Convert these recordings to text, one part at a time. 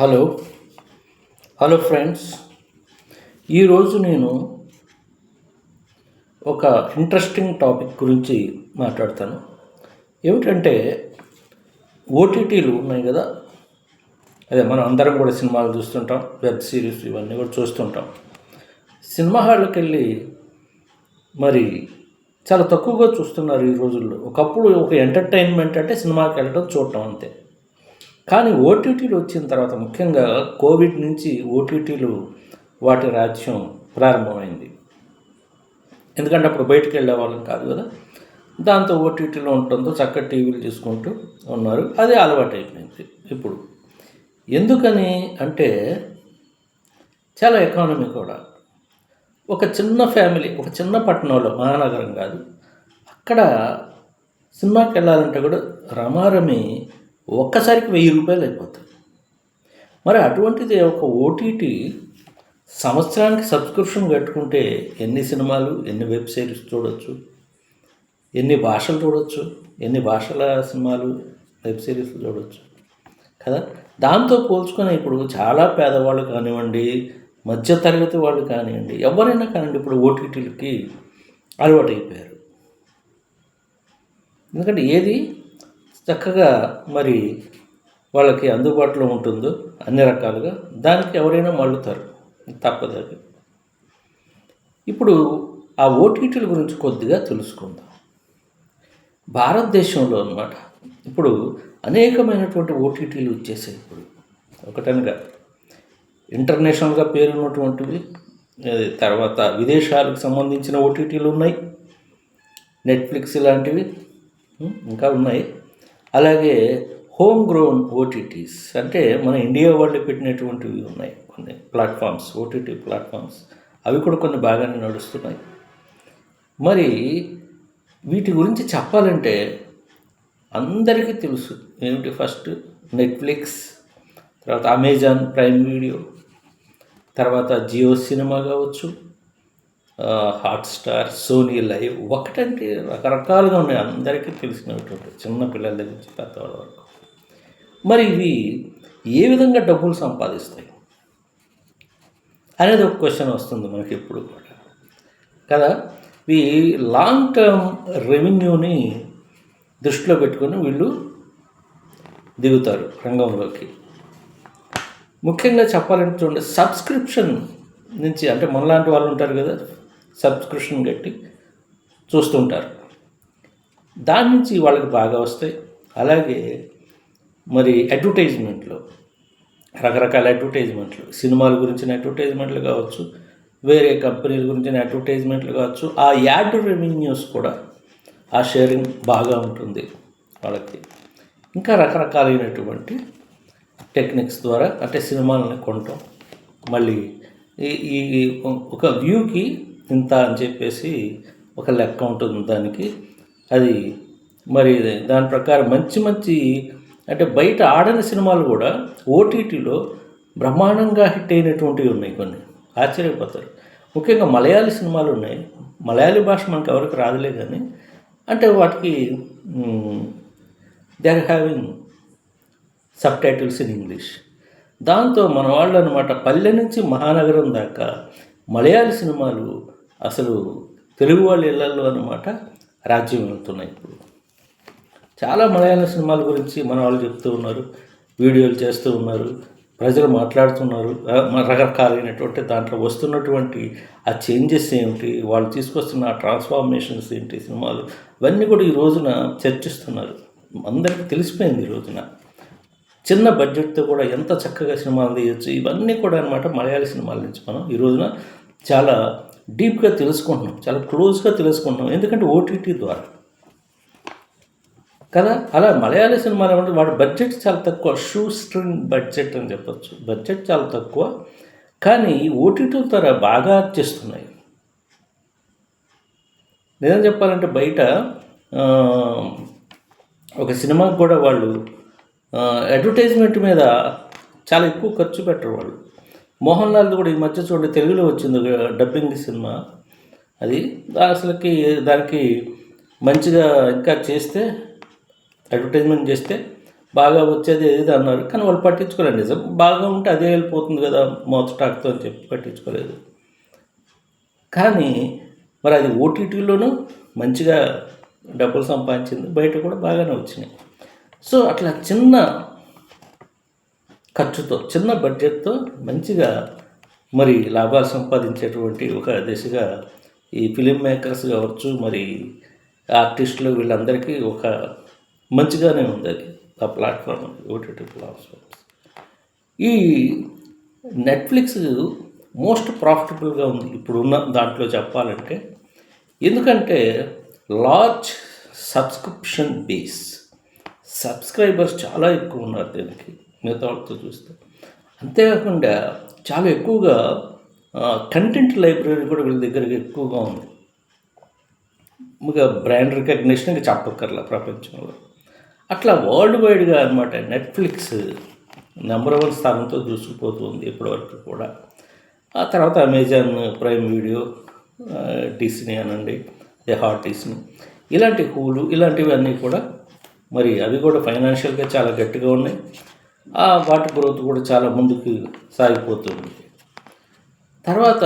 Hello. Hello friends. ఈరోజు నేను ఒక ఇంట్రెస్టింగ్ టాపిక్ గురించి మాట్లాడతాను. ఏమిటంటే ఓటీటీలు ఉన్నాయి కదా. అదే మనం అందరం కూడా సినిమాలు చూస్తుంటాం వెబ్ సిరీస్ ఇవన్నీ కూడా చూస్తుంటాం. సినిమా హాల్కి వెళ్ళి మరి చాలా తక్కువగా చూస్తున్నారు ఈ రోజుల్లో. ఒకప్పుడు ఒక ఎంటర్టైన్మెంట్ అంటే సినిమాకి వెళ్ళడం చూడటం అంతే. కానీ ఓటీటీలు వచ్చిన తర్వాత ముఖ్యంగా కోవిడ్ నుంచి ఓటీటీలు వాటి రాజ్యం ప్రారంభమైంది. ఎందుకంటే అప్పుడు బయటికి వెళ్ళే వాళ్ళం కాదు కదా. దాంతో ఓటీటీలో ఉండటంతో చక్కటి టీవీలు చూసుకుంటూ ఉన్నారు. అది అలవాటు అయిపోయింది ఇప్పుడు. ఎందుకని అంటే చాలా ఎకానమీ కూడా. ఒక చిన్న ఫ్యామిలీ ఒక చిన్న పట్టణంలో మహానగరం కాదు. అక్కడ సినిమాకి వెళ్ళాలంటే కూడా రమారమి ఒక్కసారికి వెయ్యి రూపాయలు అయిపోతుంది మరి అటువంటిది ఒక ఓటీటీ సంవత్సరానికి సబ్స్క్రిప్షన్ కట్టుకుంటే ఎన్ని సినిమాలు ఎన్ని వెబ్ సిరీస్ చూడొచ్చు ఎన్ని భాషలు చూడొచ్చు ఎన్ని భాషల సినిమాలు వెబ్ సిరీస్ చూడొచ్చు కదా? దాంతో పోల్చుకొని ఇప్పుడు చాలా పేదవాళ్ళు కానివ్వండి మధ్యతరగతి వాళ్ళు కానివ్వండి ఎవరైనా కానివ్వండి ఇప్పుడు ఓటీటీలకి అలవాటు అయిపోయారు ఎందుకంటే ఏది? చక్కగా మరి వాళ్ళకి అందుబాటులో ఉంటుందో అన్ని రకాలుగా దానికి ఎవరైనా మళ్ళుతారు. తప్పదు ఇప్పుడు ఆ ఓటీటీల గురించి కొద్దిగా తెలుసుకుందాం. భారతదేశంలో అన్నమాట. ఇప్పుడు అనేకమైనటువంటి ఓటీటీలు వచ్చేసాయి ఇప్పుడు. ఒకటనగా ఇంటర్నేషనల్గా పేరున్నటువంటివి తర్వాత విదేశాలకు సంబంధించిన ఓటీటీలు ఉన్నాయి. నెట్ఫ్లిక్స్ లాంటివి ఇంకా ఉన్నాయి. అలాగే హోమ్ గ్రోన్ ఓటీటీస్ అంటే మన ఇండియా వాళ్ళు పెట్టినటువంటివి ఉన్నాయి. కొన్ని ప్లాట్ఫామ్స్ ఓటీటీ ప్లాట్ఫామ్స్ అవి కూడా కొన్ని బాగానే నడుస్తున్నాయి. మరి వీటి గురించి చెప్పాలంటే అందరికీ తెలుసు. ఏమిటి ఫస్ట్ నెట్ఫ్లిక్స్ తర్వాత అమెజాన్ ప్రైమ్ వీడియో తర్వాత జియో సినిమా కావచ్చు హాట్స్టార్ సోనీ లైవ్ ఒకటంటే రకరకాలుగా ఉన్నాయి. అందరికీ తెలిసినటువంటి చిన్న పిల్లల దగ్గర నుంచి పెద్దవాళ్ళ వరకు. మరి ఇవి ఏ విధంగా డబ్బులు సంపాదిస్తాయి? అనేది ఒక క్వశ్చన్ వస్తుంది మనకి ఎప్పుడు కూడా. కదా? ఇవి లాంగ్ టర్మ్ రెవెన్యూని దృష్టిలో పెట్టుకొని వీళ్ళు దిగుతారు రంగంలోకి. ముఖ్యంగా చెప్పాలంటే చూడండి సబ్స్క్రిప్షన్ నుంచి అంటే మనలాంటి వాళ్ళు ఉంటారు కదా సబ్స్క్రిప్షన్ కట్టి చూస్తుంటారు. దాని నుంచి వాళ్ళకి బాగా వస్తాయి. అలాగే మరి అడ్వర్టైజ్మెంట్లు రకరకాల అడ్వర్టైజ్మెంట్లు సినిమాల గురించిన అడ్వర్టైజ్మెంట్లు కావచ్చు వేరే కంపెనీల గురించిన అడ్వర్టైజ్మెంట్లు కావచ్చు ఆ యాడ్ రెవెన్యూస్ కూడా ఆ షేరింగ్ బాగా ఉంటుంది వాళ్ళకి. ఇంకా రకరకాలైనటువంటి టెక్నిక్స్ ద్వారా అంటే సినిమాలను కొనటం మళ్ళీ ఈ ఈ ఒక వ్యూకి ఇంత అని చెప్పేసి ఒక లెక్క ఉంటుంది దానికి. అది మరి దాని ప్రకారం మంచి మంచి అంటే బయట ఆడని సినిమాలు కూడా ఓటీటీలో బ్రహ్మాండంగా హిట్ అయినటువంటివి ఉన్నాయి కొన్ని. ఆశ్చర్యపోతారు. ముఖ్యంగా మలయాళీ సినిమాలు ఉన్నాయి. మలయాళీ భాష మనకు ఎవరికి రాదులే కానీ అంటే వాటికి they are having subtitles in English దాంతో మన వాళ్ళు అనమాట పల్లె నుంచి మహానగరం దాకా మలయాళీ సినిమాలు అసలు తెలుగు వాళ్ళ ఇళ్ళలో అనమాట రాజ్యం వెళ్తున్నాయి ఇప్పుడు. చాలా మలయాళ సినిమాల గురించి మన వాళ్ళు చెప్తూ ఉన్నారు వీడియోలు చేస్తూ ఉన్నారు ప్రజలు మాట్లాడుతున్నారు రకరకాలైనటువంటి దాంట్లో వస్తున్నటువంటి ఆ చేంజెస్ ఏమిటి వాళ్ళు తీసుకొస్తున్న ఆ ట్రాన్స్ఫార్మేషన్స్ ఏంటి సినిమాలు ఇవన్నీ కూడా ఈ రోజున చర్చిస్తున్నారు. అందరికీ తెలిసిపోయింది ఈ రోజున. చిన్న బడ్జెట్తో కూడా ఎంత చక్కగా సినిమాలు తీయచ్చు ఇవన్నీ కూడా అనమాట మలయాళ సినిమాల నుంచి మనం ఈ రోజున చాలా డీప్గా తెలుసుకుంటున్నాం చాలా క్లోజ్గా తెలుసుకుంటున్నాం ఎందుకంటే ఓటీటీ ద్వారా. కదా? అలా మలయాళ సినిమాలు ఏమంటే వాడి బడ్జెట్ చాలా తక్కువ షూ స్ట్రింగ్ బడ్జెట్ అని చెప్పొచ్చు. బడ్జెట్ చాలా తక్కువ కానీ ఓటీటీ ద్వారా బాగా చేస్తున్నాయి నిజం చెప్పాలంటే బయట ఒక సినిమాకి కూడా వాళ్ళు అడ్వర్టైజ్మెంట్ మీద చాలా ఎక్కువ ఖర్చు పెట్టరు వాళ్ళు. మోహన్ లాల్ది కూడా ఈ మధ్య చూడండి తెలుగులో వచ్చింది డబ్బింగ్ సినిమా. అది అసలుకి దానికి మంచిగా ఇంకా చేస్తే అడ్వర్టైజ్మెంట్ చేస్తే బాగా వచ్చేది ఏది అన్నారు. కానీ వాళ్ళు పట్టించుకోలేదు. నిజం బాగా ఉంటే అదే వెళ్ళిపోతుంది కదా మోత టాక్తో అని చెప్పి పట్టించుకోలేదు. కానీ మరి అది ఓటీటీలోనూ మంచిగా డబ్బులు సంపాదించింది. బయట కూడా బాగానే వచ్చినాయి. సో అట్లా చిన్న ఖర్చుతో చిన్న బడ్జెట్తో మంచిగా మరి లాభాలు సంపాదించేటువంటి ఒక దిశగా ఈ ఫిలిం మేకర్స్ కావచ్చు మరి ఆర్టిస్టులు వీళ్ళందరికీ ఒక మంచిగానే ఉంది అది. ఆ ప్లాట్ఫామ్ ఓటీటీ ప్లాట్ఫామ్స్ ఈ నెట్ఫ్లిక్స్ మోస్ట్ ప్రాఫిటబుల్గా ఉంది. ఇప్పుడున్న దాంట్లో చెప్పాలంటే ఎందుకంటే లార్జ్ సబ్స్క్రిప్షన్ బేస్ సబ్స్క్రైబర్స్ చాలా ఎక్కువ ఉన్నారు దీనికి. మిగతా వాళ్ళతో చూస్తే. అంతేకాకుండా చాలా ఎక్కువగా కంటెంట్ లైబ్రరీ కూడా వీళ్ళ దగ్గర ఎక్కువగా ఉంది. ఇంకా బ్రాండ్ రికగ్నిషన్ ఇంకా చెప్పక్కర్లా ప్రపంచంలో. అట్లా వరల్డ్ వైడ్గా అనమాట నెట్ఫ్లిక్స్ నెంబర్ వన్ స్థానంతో దూసుకుపోతుంది ఇప్పటివరకు కూడా. ఆ తర్వాత అమెజాన్ ప్రైమ్ వీడియో డిస్నీ అనండి ది హాట్ డిస్నీ ఇలాంటి హూలు ఇలాంటివన్నీ కూడా మరి అవి కూడా ఫైనాన్షియల్గా చాలా గట్టిగా ఉన్నాయి. వాటి గ్రోత్ కూడా చాలా ముందుకు సాగిపోతుంది. తర్వాత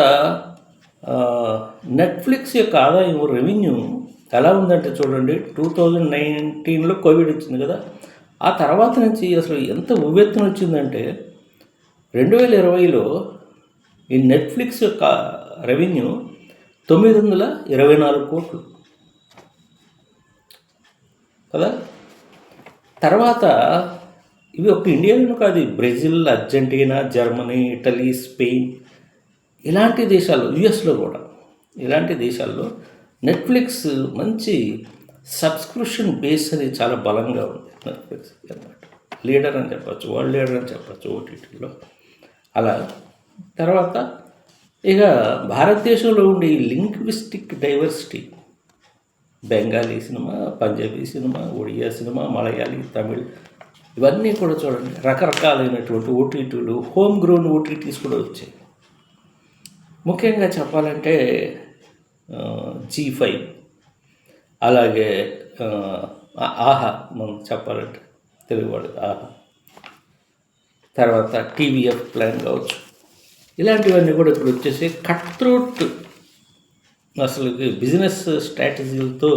నెట్ఫ్లిక్స్ యొక్క ఆదాయం రెవెన్యూ ఎలా ఉందంటే చూడండి టూ థౌజండ్ నైన్టీన్లో కోవిడ్ వచ్చింది కదా. ఆ తర్వాత నుంచి అసలు ఎంత ఉవ్వెత్తున వచ్చిందంటే రెండు వేల ఇరవైలో ఈ నెట్ఫ్లిక్స్ యొక్క రెవెన్యూ తొమ్మిది వందల ఇరవై నాలుగు కోట్లు. కదా? తర్వాత ఇవి ఒక ఇండియాలో కాదు Brazil Argentina Germany Italy Spain ఇలాంటి దేశాలు యుఎస్లో కూడా ఇలాంటి దేశాల్లో నెట్ఫ్లిక్స్ మంచి సబ్స్క్రిప్షన్ బేస్ అనేది చాలా బలంగా ఉంది. నెట్ఫ్లిక్స్ అనమాట లీడర్ అని చెప్పచ్చు వరల్డ్ లీడర్ అని చెప్పచ్చు ఓటీటీలో. అలా. తర్వాత ఇక భారతదేశంలో ఉండే linguistic diversity Bengali cinema Punjabi cinema Odia cinema Malayali Tamil ఇవన్నీ కూడా చూడండి. రకరకాలైనటువంటి ఓటీటీలు హోమ్ గ్రోన్ ఓటీటీస్ కూడా వచ్చాయి. ముఖ్యంగా చెప్పాలంటే జీ ఫైవ్ అలాగే ఆహా మనం చెప్పాలంటే తెలుగువాడు ఆహా. తర్వాత టీవీఎఫ్ ప్లాన్ కావచ్చు. ఇలాంటివన్నీ కూడా ఇప్పుడు వచ్చేసి కట్ త్రోట్ అసలు బిజినెస్ స్ట్రాటజీలతో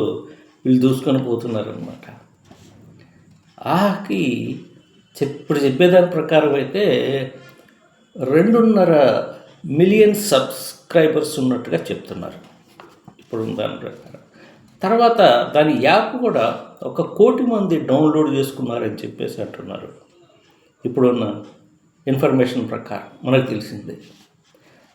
వీళ్ళు దూసుకొని పోతున్నారనమాట ఆకి ఇప్పుడు చెప్పేదాని ప్రకారం అయితే రెండున్నర మిలియన్ సబ్స్క్రైబర్స్ ఉన్నట్టుగా చెప్తున్నారు. ఇప్పుడు దాని ప్రకారం. తర్వాత దాని యాప్ కూడా ఒక కోటి మంది డౌన్లోడ్ చేసుకున్నారని చెప్పేసి అంటున్నారు. ఇప్పుడున్న ఇన్ఫర్మేషన్ ప్రకారం మనకు తెలిసిందే.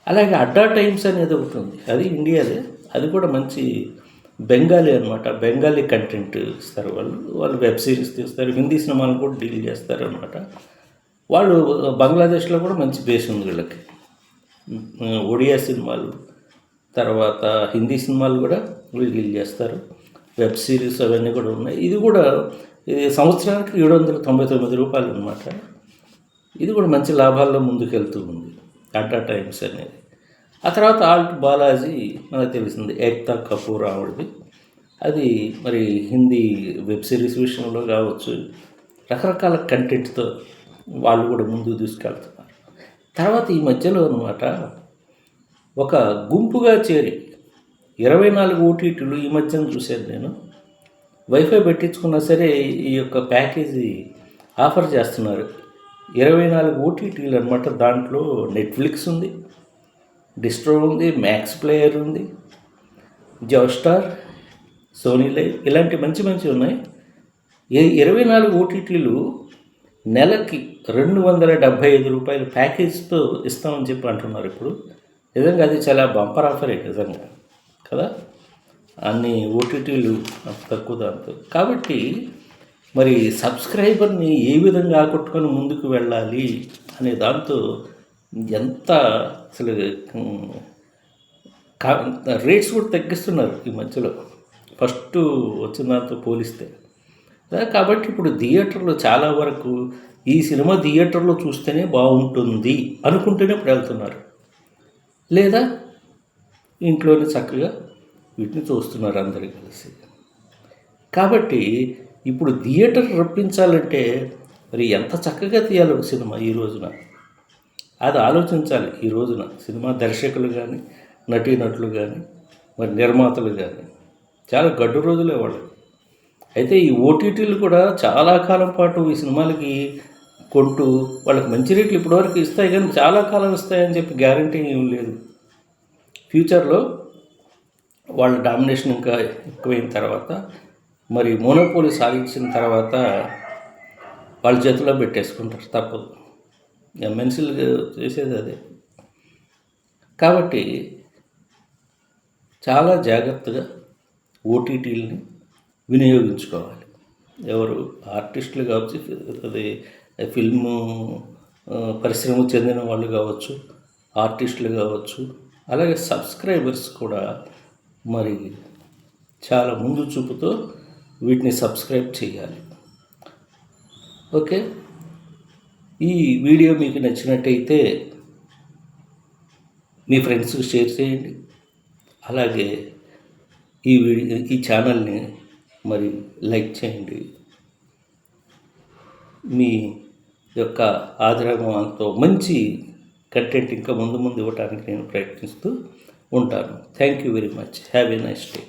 అలాగే అడ్డా టైమ్స్ అనేది ఒకటి ఉంది. అది ఇండియాదే. అది కూడా మంచి బెంగాలీ అనమాట బెంగాలీ కంటెంట్ ఇస్తారు వాళ్ళు. వాళ్ళు వెబ్ సిరీస్ తీస్తారు. హిందీ సినిమాలు కూడా డీల్ చేస్తారు అనమాట వాళ్ళు బంగ్లాదేశ్లో కూడా మంచి బేస్ ఉంది వీళ్ళకి. ఒడియా సినిమాలు తర్వాత హిందీ సినిమాలు కూడా వీళ్ళు డీల్ చేస్తారు. వెబ్ సిరీస్ అవన్నీ కూడా ఉన్నాయి. ఇది కూడా ఇది సంవత్సరానికి ఏడు వందల తొంభై తొమ్మిది రూపాయలు అనమాట ఇది కూడా మంచి లాభాల్లో ముందుకెళ్తూ ఉంది. టాటా టైమ్స్ అనేది. ఆ తర్వాత ఆల్ట్ బాలాజీ మనకు తెలిసింది ఏక్తా కపూర్ ఆవిడది. అది మరి హిందీ వెబ్ సిరీస్ విషయంలో కావచ్చు రకరకాల కంటెంట్తో వాళ్ళు కూడా ముందుకు తీసుకెళ్తున్నారు. తర్వాత ఈ మధ్యలో అనమాట ఒక గుంపుగా చేరి ఇరవై నాలుగు ఓటీటీలు ఈ మధ్యన చూశాను నేను. వైఫై పెట్టించుకున్నా సరే ఈ యొక్క ప్యాకేజీ ఆఫర్ చేస్తున్నారు. ఇరవై నాలుగు ఓటీటీలు అనమాట దాంట్లో నెట్ఫ్లిక్స్ ఉంది డిస్ట్రో ఉంది మ్యాక్స్ ప్లేయర్ ఉంది జోస్టార్ సోనీ లైవ్ ఇలాంటి మంచి మంచి ఉన్నాయి. ఇరవై నాలుగు ఓటీటీలు నెలకి రెండు వందల డెబ్భై ఐదు రూపాయల ప్యాకేజ్తో ఇస్తామని చెప్పి అంటున్నారు ఇప్పుడు. నిజంగా అది చాలా బంపర్ ఆఫరే నిజంగా కదా? అన్ని ఓటీటీలు తక్కువ దాంతో. కాబట్టి మరి సబ్స్క్రైబర్ని ఏ విధంగా ఆకట్టుకొని ముందుకు వెళ్ళాలి అనే దాంతో ఎంత అసలు రేట్స్ కూడా తగ్గిస్తున్నారు ఈ మధ్యలో. ఫస్ట్ వచ్చిన దాంతో పోలిస్తే. కాబట్టి ఇప్పుడు థియేటర్లో చాలా వరకు ఈ సినిమా థియేటర్లో చూస్తేనే బాగుంటుంది అనుకుంటేనే ఇప్పుడు వెళ్తున్నారు. లేదా ఇంట్లోనే చక్కగా వీటిని చూస్తున్నారు అందరు కలిసి. కాబట్టి ఇప్పుడు థియేటర్ రప్పించాలంటే మరి ఎంత చక్కగా తీయాలి ఒక సినిమా ఈ రోజున? అది ఆలోచించాలి ఈ రోజున. సినిమా దర్శకులు కానీ నటీనటులు కానీ మరి నిర్మాతలు కానీ చాలా గడ్డు రోజులే వాళ్ళు. అయితే ఈ ఓటీటీలు కూడా చాలా కాలం పాటు ఈ సినిమాలకి కొంటూ వాళ్ళకి మంచి రేట్లు ఇప్పటివరకు ఇస్తాయి కానీ చాలా కాలం ఇస్తాయని చెప్పి గ్యారంటీ ఏం లేదు. ఫ్యూచర్లో వాళ్ళ డామినేషన్ ఇంకా ఎక్కువైన తర్వాత మరి మోనోపోలి సాధించిన తర్వాత వాళ్ళ చేతిలో పెట్టేసుకుంటారు తప్పదు. ఎంఎన్సీలు చేసేది అదే. కాబట్టి చాలా జాగ్రత్తగా ఓటీటీలని వినియోగించుకోవాలి. ఎవరు ఆర్టిస్టులు కావచ్చు అది ఫిల్ము పరిశ్రమ పరిశ్రమకు చెందిన వాళ్ళు కావచ్చు ఆర్టిస్టులు కావచ్చు అలాగే సబ్స్క్రైబర్స్ కూడా మరి చాలా ముందు చూపుతో వీటిని సబ్స్క్రైబ్ చేయాలి. ఓకే? ఈ వీడియో మీకు నచ్చినట్టయితే మీ ఫ్రెండ్స్కి షేర్ చేయండి. అలాగే ఈ వీడియో ఈ ఛానల్ని మరి లైక్ చేయండి. మీ యొక్క ఆదరణతో మంచి కంటెంట్ ఇంకా ముందు ముందు ఇవ్వడానికి నేను ప్రయత్నిస్తూ ఉంటాను. Thank you very much. Have a nice day.